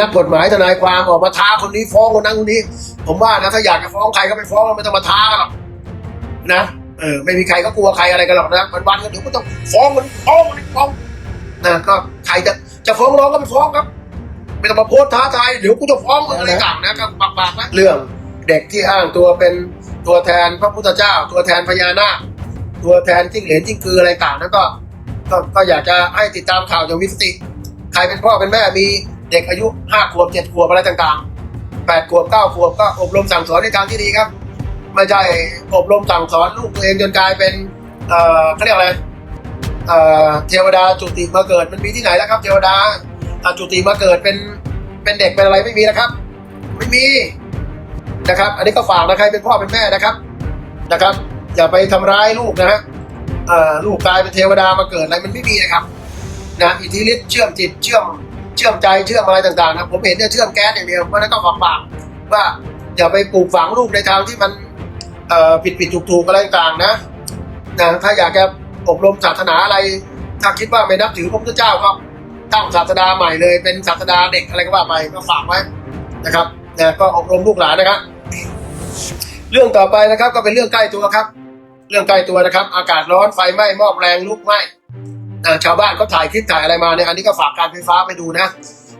นักกฎหมายทนายความออกมาท้าคนนี้ฟ้องคนนั้นคนนี้ ผมว่านะถ้าอยากจะฟ้องใครก็ไปฟ้องไม่ต้องมาท้ากันหรอกนะเออไม่มีใครก็กลัวใครอะไรกันหรอกนะวันวันๆก็เดี๋ยวก็ต้องฟ้องมันฟ้องมันฟ้องนะก็ใครจะจะฟ้องร้องก็ไปฟ้องครับ ไม่ต้องมาโพสท้าทายเดี๋ยวกูจะฟ้องมึงอะไรต่างนะก็ปากปากนะเรื่องเด็กที่อ้างตัวเป็นตัวแทนพระพุทธเจ้า ตัวแทนพญานาคตัวแทนจิ้งเหลนจิ้งคืออะไรต่างนั้นก็ก็ก็อยากจะให้ติดตามข่าวจากวิสติ ใครเป็นพ่อเป็นแม่มี เด็กอายุห้าขวบเจ็ดขวบอะไรต่างๆแปดขวบเก้าขวบก็อบรมสั่งสอนในทางที่ดีครับ ไม่ใช่อบรมสั่งสอนลูกตัวเองจนกลายเป็นเอ่อเขาเรียกอะไรเอ่อเทวดาจุติมาเกิดมันมีที่ไหนแล้วครับ เทวดาจุติมาเกิดเป็นเป็นเด็กเป็นอะไรไม่มีนะครับ ไม่มีนะครับ อันนี้ก็ฝากนะใครเป็นพ่อเป็นแม่นะครับนะครับ อย่าไปทำร้ายลูกนะฮะเออลูกกลายเป็นเทวดามาเกิดอะไรมันไม่มีนะครับนะอิทธิฤทธิ์เชื่อมจิตเชื่อม เชื่อมใจเชื่อมอะไรต่างๆนะผมเห็นเนี่ยเชื่อมแก๊สอย่างเดียวเพราะนั้นก็ฝากฝากว่าอย่าไปปลูกฝังลูกในทางที่มันผิดผิดถูกถูกอะไรต่างๆนะนะถ้าอยากจะอบรมศาสนาอะไร ถ้าคิดว่าไม่นับถือพระพุทธเจ้าก็ตั้งศาสดาใหม่เลย เป็นศาสดาเด็กอะไรก็ว่าไปก็ฝากไว้นะครับนะก็อบรมลูกหลานนะครับ เรื่องต่อไปนะครับก็เป็นเรื่องใกล้ตัวครับ เรื่องใกล้ตัวนะครับ อากาศร้อนไฟไหม้หม้อแปลงลุกไหม้ ชาวบ้านเขาถ่ายคลิปถ่ายอะไรมาเนี่ยอันนี้ก็ฝากการไฟฟ้าไปดูนะ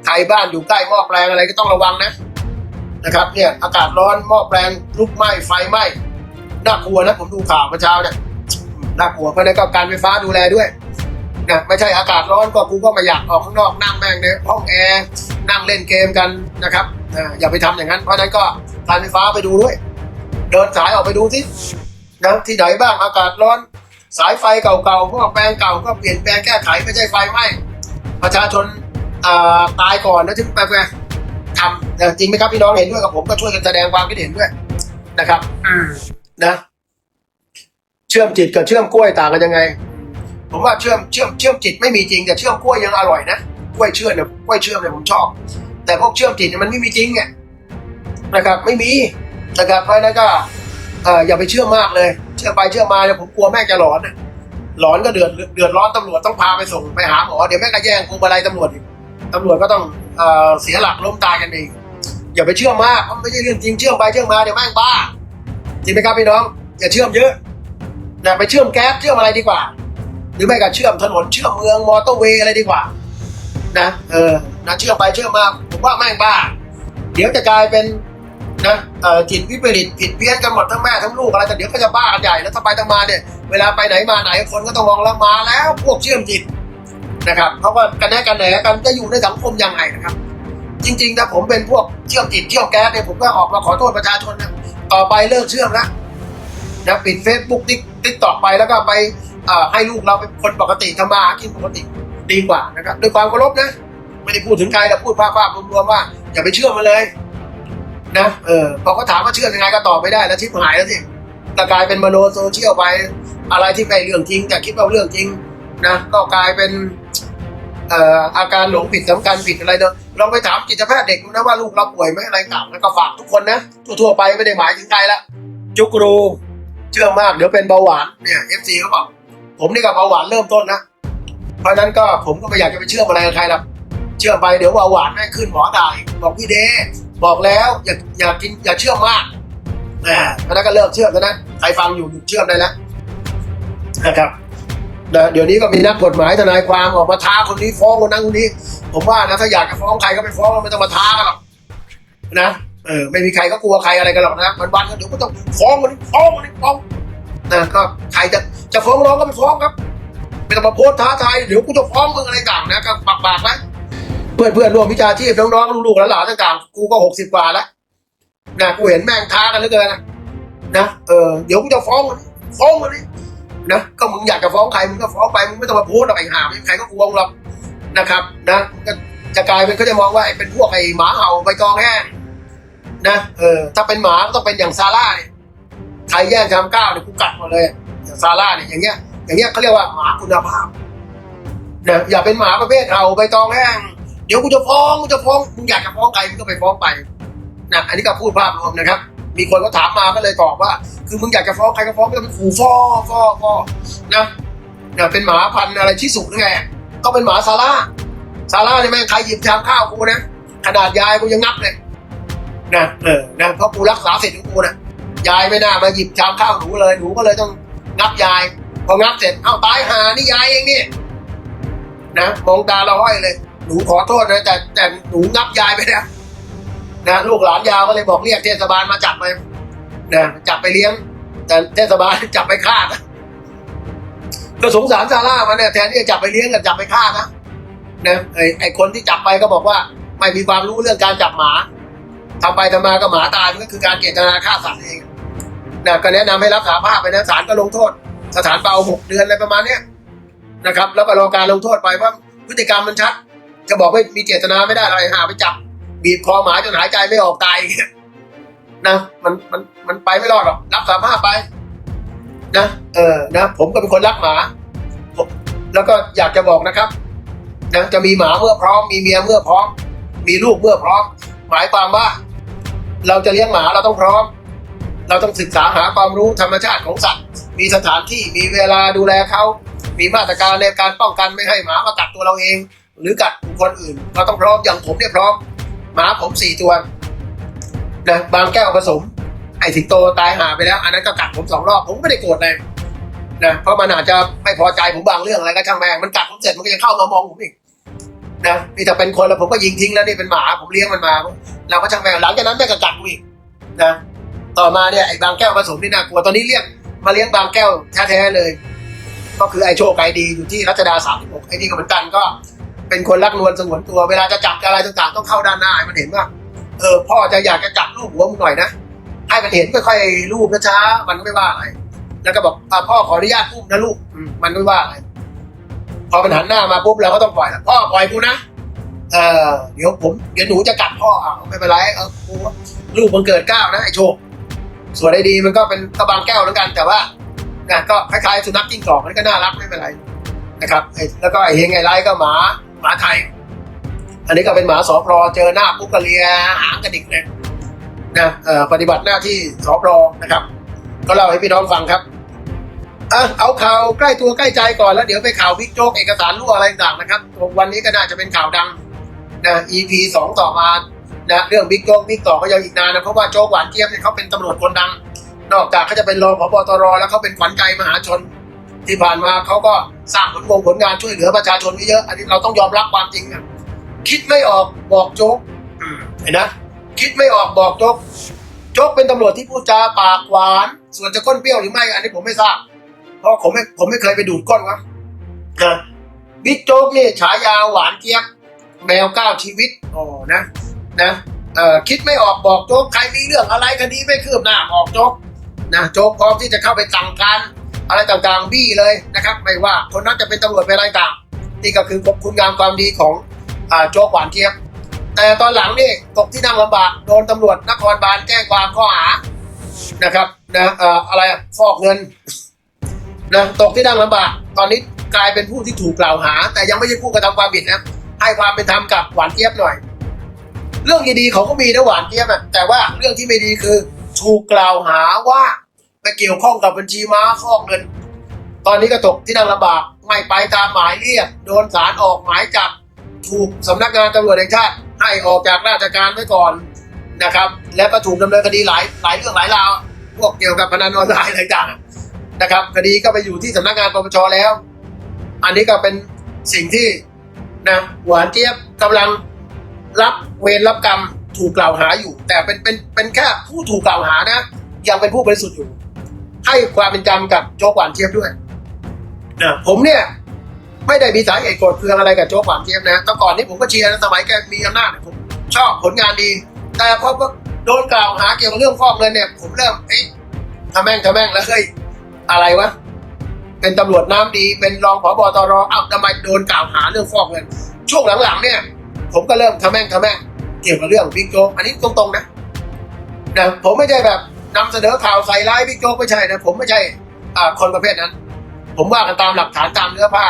ใครบ้านอยู่ใกล้หม้อแปลงอะไรก็ต้องระวังนะนะครับเนี่ยอากาศร้อนหม้อแปลงลุกไหม้ไฟไหม้น่ากลัวนะผมดูข่าวเมื่อเช้าเนี่ยน่ากลัวเพราะนั้นก็การไฟฟ้าดูแลด้วยนะไม่ใช่อากาศร้อนก็กูก็ไม่อยากออกข้างนอกนั่งแม่งในห้องแอร์นั่งเล่นเกมกันนะครับอ่าอย่าไปทำอย่างนั้น เพราะนั้นก็การไฟฟ้าไปดูด้วย เดินสายออกไปดูสินะที่ไหนบ้างอากาศร้อน สายไฟเก่าๆพวกแปลงเก่าก็เปลี่ยนแปลงแก้ไขไม่ใช่ไฟไหม้ประชาชนอ่าตายก่อนแล้วถึงไปไปทำนะจริงไหมครับพี่น้องเห็นด้วยกับผมก็ช่วยกันแสดงความคิดเห็นด้วยนะครับอืมนะเชื่อมจิตกับเชื่อมกล้วยต่างกันยังไง ผมว่าเชื่อมเชื่อมเชื่อมจิตไม่มีจริงแต่เชื่อมกล้วยยังอร่อยนะกล้วยเชื่อมเนี่ยกล้วยเชื่อมเนี่ยผมชอบ แต่พวกเชื่อมจิตเนี่ยมันไม่มีจริงไงนะครับ ไม่มีนะครับเพราะฉะนั้นก็ เอออย่าไปเชื่อมากเลย เชื่อไปเชื่อมาเนี่ยผมกลัวแม่จะหลอนนะหลอนก็เดือดเดือดร้อนตำรวจต้องพาไปส่งไปหาหมอเดี๋ยวแม่ก็แย่งกูอะไรตำรวจอีกตำรวจก็ต้องเออเสียหลักล้มตายกันเองอย่าไปเชื่อมากเพราะไม่ใช่เรื่องจริงเชื่อไปเชื่อมาเดี๋ยวแม่งบ้าจริงไหมครับพี่น้อง อย่าเชื่อมเยอะนะไปเชื่อมแก๊สเชื่อมอะไรดีกว่า หรือไม่ก็เชื่อมถนนเชื่อมเมืองมอเตอร์เวย์อะไรดีกว่า นะ เออนะเชื่อมไปเชื่อมมาผมว่าแม่งบ้า เดี๋ยวจะกลายเป็น นะจิตวิปริตผิดเพี้ยนกันหมดทั้งแม่ทั้งลูกอะไรแต่เดี๋ยวก็จะบ้ากันใหญ่แล้วถ้าไปทำมาเนี่ยเวลาไปไหนมาไหนคนก็ต้องมองแล้วมาแล้วพวกเชื่อมจิตนะครับเพราะว่ากันแน่กันแหนกันจะอยู่ในสังคมยังไงนะครับ จริงๆถ้าผมเป็นพวกเชื่อมจิตเชื่อมแก๊สเนี่ยผมก็ออกมาขอโทษประชาชนนะต่อไปเลิกเชื่อมแล้วนะปิดเฟซบุ๊กติ๊กติ๊กต่อไปแล้วก็ไปให้ลูกเราเป็นคนปกติทำมาหากินปกติดีกว่านะครับด้วยความเคารพนะไม่ได้พูดถึงใครแต่พูดภาพๆรวมๆว่าอย่าไปเชื่อมันเลย นะเออพอเขาถามว่าเชื่อยังไงก็ตอบไม่ได้แล้วชิบหายแล้วสิแต่กลายเป็นมโนโซเชียลไปอะไรที่ไม่เรื่องจริงแต่คิดว่าเรื่องจริงนะก็กลายเป็นเอ่ออาการหลงผิดสำคัญผิดอะไรเนอะลองไปถามจิตแพทย์เด็กดูนะว่าลูกเราป่วยไหมอะไรต่างแล้วก็ฝากทุกคนนะทั่วๆไปไม่ได้หมายถึงใครละจุกรูเชื่อมากเดี๋ยวเป็นเบาหวานเนี่ยเอฟซีเขาบอกผมนี่กับเบาหวานเริ่มต้นนะเพราะนั้นก็ผมก็ไม่อยากจะไปเชื่อมอะไรกับใครหรอกเชื่อไปเดี๋ยวเบาหวานแม่ขึ้นหมอด่าอีกบอกพี่เด บอกแล้วอย่าอย่ากินอย่าเชื่อมากอ่าเพราะนั้นก็เลิกเชื่อมแล้วนะใครฟังอยู่หยุดเชื่อมได้แล้วนะครับเดี๋ยวนี้ก็มีนักกฎหมายทนายความออกมาท้าคนนี้ฟ้องคนนั้นคนนี้ ผมว่านะถ้าอยากจะฟ้องใครก็ไปฟ้องไม่ต้องมาท้ากันหรอกนะเออไม่มีใครก็กลัวใครอะไรกันหรอกนะวันวันก็เดี๋ยวก็ต้องฟ้องคนนี้ฟ้องคนนี้ฟ้องนะก็ใครจะจะฟ้องร้องก็ไปฟ้องครับไม่ต้องมาโพสท้าทายเดี๋ยวกูจะฟ้องมึงอะไรต่างนะก็ปากปากนะ เพื่อนเพื่อนร่วมวิชาชีพน้องๆลูกๆหลานๆต่างๆกูก็หกสิบกว่าแล้วนะกูเห็นแม่งท้ากันเหลือเกินนะนะเออเดี๋ยวกูจะฟ้องมันฟ้องมันนี่นะก็มึงอยากจะฟ้องใครมึงก็ฟ้องไปมึงไม่ต้องมาพูดหรอกไอ้ห่าไม่ใครก็กลัวมึงหรอกนะครับ นะก็จะกลายเป็นเขาจะมองว่าไอ้เป็นพวกไอ้หมาเห่าใบตองแห้งนะเออถ้าเป็นหมาก็ต้องเป็นอย่างซาร่าเนี่ยใครแย่งชามก้าวเนี่ยกูกัดหมดเลยอย่างซาร่าเนี่ยอย่างเงี้ยอย่างเงี้ยเขาเรียกว่าหมาคุณภาพนะอย่าเป็นหมาประเภทเห่าใบตองแห้ง เดี๋ยวกูจะฟ้องกูจะฟ้องมึงอยากจะฟ้องใครมึงก็ไปฟ้องไปนะอันนี้ก็พูดภาพรวมนะครับ มีคนก็ถามมาก็เลยตอบว่า คือมึงอยากจะฟ้องใครก็ฟ้องไม่ต้องไปขู่ฟ้อฟ้อฟ้อนะนะเป็นหมาพันธุ์อะไรที่สุดหรือไงก็เป็นหมาซาร่าซาร่าเนี่ยแม่งใครหยิบชามข้าวกูนะขนาดยายกูยังงับเลยนะเออนะเพราะกูรักษาเสร็จของกูนะยายไม่น่ามาหยิบชามข้าวหนูเลยหนูก็เลยต้องงับยายพองับเสร็จเอ้าตายหานี่ยายเองนี่นะมองตาเราห้อยเลย หนูขอโทษนะแต่แต่หนูงับยายไปนะนะลูกหลานยาวก็เลยบอกเรียกเทศบาลมาจับไปนะจับไปเลี้ยง แต่เทศบาลจับไปฆ่านะก็สงสารซาร่ามันเนี่ยแทนที่จะจับไปเลี้ยงกับจับไปฆ่านะนะไอไอคนที่จับไปก็บอกว่า ไม่มีความรู้เรื่องการจับหมาทำไปทำมาก็หมาตายมันก็คือการเจตนาฆ่าสัตว์เองนะก็แนะนำให้รับสาภาพไปนะศาลก็ลงโทษ สถานเบาหกเดือนอะไรประมาณเนี้ยนะครับ แล้วก็รอการลงโทษไปว่าพฤติกรรมมันชัด จะบอกว่มีเจตนาไม่ได้อะไรหาไปจับ บีบคอหมาจนหายใจไม่ออกตายนะมันมันมันไปไม่รอดหรอกรับสาภาพไป นะเออนะ ผมก็เป็นคนรักหมาแล้วก็อยากจะบอกนะครับนะจะมีหมาเมื่อพร้อม มีเมียเมื่อพร้อม มีลูกเมื่อพร้อม หมายความว่า เราจะเลี้ยงหมาเราต้องพร้อม เราต้องศึกษาหาความรู้ธรรมชาติของสัตว์ มีสถานที่มีเวลาดูแลเขา มีมาตรการในการป้องกันไม่ให้หมามากัดตัวเราเอง หรือกัดบุคคลอื่นเราต้องพร้อมอย่างผมเนี่ยพร้อมหมาผมสี่ตัวนะบางแก้วผสม ไอ้สิงโตตายหาไปแล้ว อันนั้นก็กัดผมสองรอบผมไม่ได้โกรธเลยนะเพราะมันอาจจะไม่พอใจผมบางเรื่องอะไรก็ช่างแม่งมันกัดผมเสร็จมันก็ยังเข้ามามองผมอีกนะนี่ถ้าเป็นคนแล้วผมก็ยิงทิ้งแล้วนี่เป็นหมาผมเลี้ยงมันมาเราก็ช่างแม่งหลังจากนั้นแม่งก็กัดกูอีกนะต่อมาเนี่ยไอ้บางแก้วผสมนี่น่ากลัวตอนนี้เรียกมาเลี้ยงบางแก้วแท้ๆเลย ก็คือไอ้โชคไกดีอยู่ที่รัชดาสามสิบหกไอ้นี่ก็เหมือนกันก็ เป็นคนรักนวลสงวนตัว เวลาจะจับอะไรต่างๆ ต้องเข้าด้านหน้าให้มันเห็นว่า เออ พ่อจะอยากจะจับลูกหัวมึงหน่อยนะ ให้มันเห็นค่อยๆลูบช้าๆมันก็ไม่ว่าอะไร แล้วก็บอกพ่อขออนุญาตอุ้มนะลูกมันไม่ว่าอะไรพอมันหันหน้ามาปุ๊บเราก็ต้องปล่อยละพ่อปล่อยกูนะเออเดี๋ยวผมเดี๋ยวหนูจะกัดพ่ออะไม่เป็นไรเออกูลูกมันเกิดก้าวนะไอ้โชคส่วนไอ้ดีมันก็เป็นกระบางแก้วเหมือนกัน แต่ว่านะก็คล้ายๆสุนัขจิ้งจอกมันก็น่ารักไม่เป็นไรนะครับแล้วก็ไอ้เฮงไอ้ไรก็หมา หมาไทย อันนี้ก็เป็นหมาสอพรอเจอหน้าปุ๊บก็เลียหางกระดิกเลยนะปฏิบัติหน้าที่สอพรอนะครับ ก็เล่าให้พี่น้องฟังครับอะเอาข่าวใกล้ตัวใกล้ใจก่อนแล้วเดี๋ยวไปข่าวบิ๊กโจ๊กเอกสารรั่วอะไรต่างนะครับ วันนี้ก็น่าจะเป็นข่าวดังนะ EP สองต่อมานะเรื่องบิ๊กโจ๊กบิ๊กต่อก็ยังอีกนานนะเพราะว่าโจ๊กหวานเจี๊ยบเนี่ยเขาเป็นตำรวจคนดัง นอกจากเขาจะเป็นรองผบตรแล้วเขาเป็นขวัญใจมหาชน ที่ผ่านมาเขาก็สร้างผลงงผลงานช่วยเหลือประชาชนไว้เยอะอันนี้เราต้องยอมรับความจริงนะคิดไม่ออกบอกโจ๊กอืมเห็นนะคิดไม่ออกบอกโจ๊กโจ๊กเป็นตำรวจที่พูดจาปากหวาน ส่วนจะก้นเปรี้ยวหรือไม่ อันนี้ผมไม่ทราบ เพราะผมไม่ผมไม่เคยไปดูดก้นวะนะบิ๊กโจ๊กนี่ฉายาหวานเจี๊ยบแมวเก้าชีวิตอ๋อนะนะเอ่อคิดไม่ออกบอกโจ๊กใครมีเรื่องอะไรคดีไม่คืบหน้าบอกโจ๊กนะโจ๊กพร้อมที่จะเข้าไปสั่งการ อะไรต่างๆบี้เลยนะครับ ไม่ว่าคนนั้นจะเป็นตำรวจเป็นอะไรต่างนี่ก็คือคุณงามความดีของอโจ๊กหวานเจี๊ยบ แต่ตอนหลังนี่ตกที่นั่งลำบากโดนตำรวจนครบาลแจ้งความข้อหานะครับนะอะไรฟอกเงินนะตกที่นั่งลำบากตอนนี้กลายเป็นผู้ที่ถูกกล่าวหา แต่ยังไม่ใช่ผู้กระทำความผิดนะให้ความเป็นธรรมกับหวานเจี๊ยบหน่อย เรื่องดีๆเขาก็มีนะหวานเจี๊ยบแต่ว่าเรื่องที่ไม่ดีคือถูกกล่าวหาว่า ไปเกี่ยวข้องกับบัญชีม้าฟอกเงิน ตอนนี้ก็ตกที่นั่งลำบากไม่ไปตามหมายเรียก โดนศาลออกหมายจับถูกสำนักงานตำรวจแห่งชาติให้ออกจากราชการไว้ก่อนนะครับ และก็ถูกดำเนินคดีหลายหลายเรื่องหลายราวพวกเกี่ยวกับพนันออนไลน์อะไรต่างนะครับ คดีก็ไปอยู่ที่สำนักงานปปชแล้ว อันนี้ก็เป็นสิ่งที่นะหวานเจี๊ยบกำลังรับเวรรับกรรมถูกกล่าวหาอยู่ แต่เป็นเป็นเป็นแค่ผู้ถูกกล่าวหานะ ยังเป็นผู้บริสุทธิ์อยู่ ให้ความเป็นธรรมกับโจ๊กหวานเจี๊ยบด้วยนะผมเนี่ย ไม่ได้มีสาเหตุโกรธเคืองอะไรกับโจ๊กหวานเจี๊ยบนะแต่ก่อนนี้ผมก็เชียร์นะสมัยแกมีอำนาจเนี่ยผมชอบผลงานดี แต่พอโดนกล่าวหาเกี่ยวกับเรื่องฟอกเงินเนี่ย ผมเริ่มเอ๊ะทำแม่งทำแม่งแล้วเฮ้ยอะไรวะเป็นตำรวจน้ำดีเป็นรองผบตรอ้าวทำไมโดนกล่าวหาเรื่องฟอกเงิน ช่วงหลังๆเนี่ย ผมก็เริ่มทำแม่งทำแม่งเกี่ยวกับเรื่องบิ๊กโจ๊กอันนี้ตรงๆนะนะผมไม่ใช่แบบ นำเสนอข่าวใส่ร้ายบิ๊กโจ๊กไม่ใช่นะผมไม่ใช่คนประเภทนั้น ผมว่ากันตามหลักฐานตามเนื้อผ้า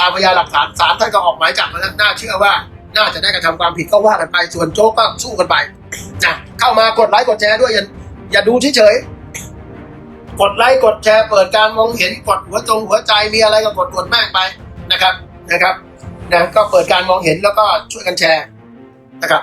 ตามพยานหลักฐานศาลท่านก็ออกหมายจับมาแล้วน่าเชื่อว่า น่าจะได้กระทำความผิดก็ว่ากันไปส่วนโจ๊กก็สู้กันไปนะเข้ามากดไลค์กดแชร์ด้วยอย่าอย่าดูเฉยๆกดไลค์กดแชร์เปิดการมองเห็นกดหัวจงหัวใจมีอะไรก็กดกดแม่งไปนะครับนะครับนะก็เปิดการมองเห็นแล้วก็ช่วยกันแชร์นะครับ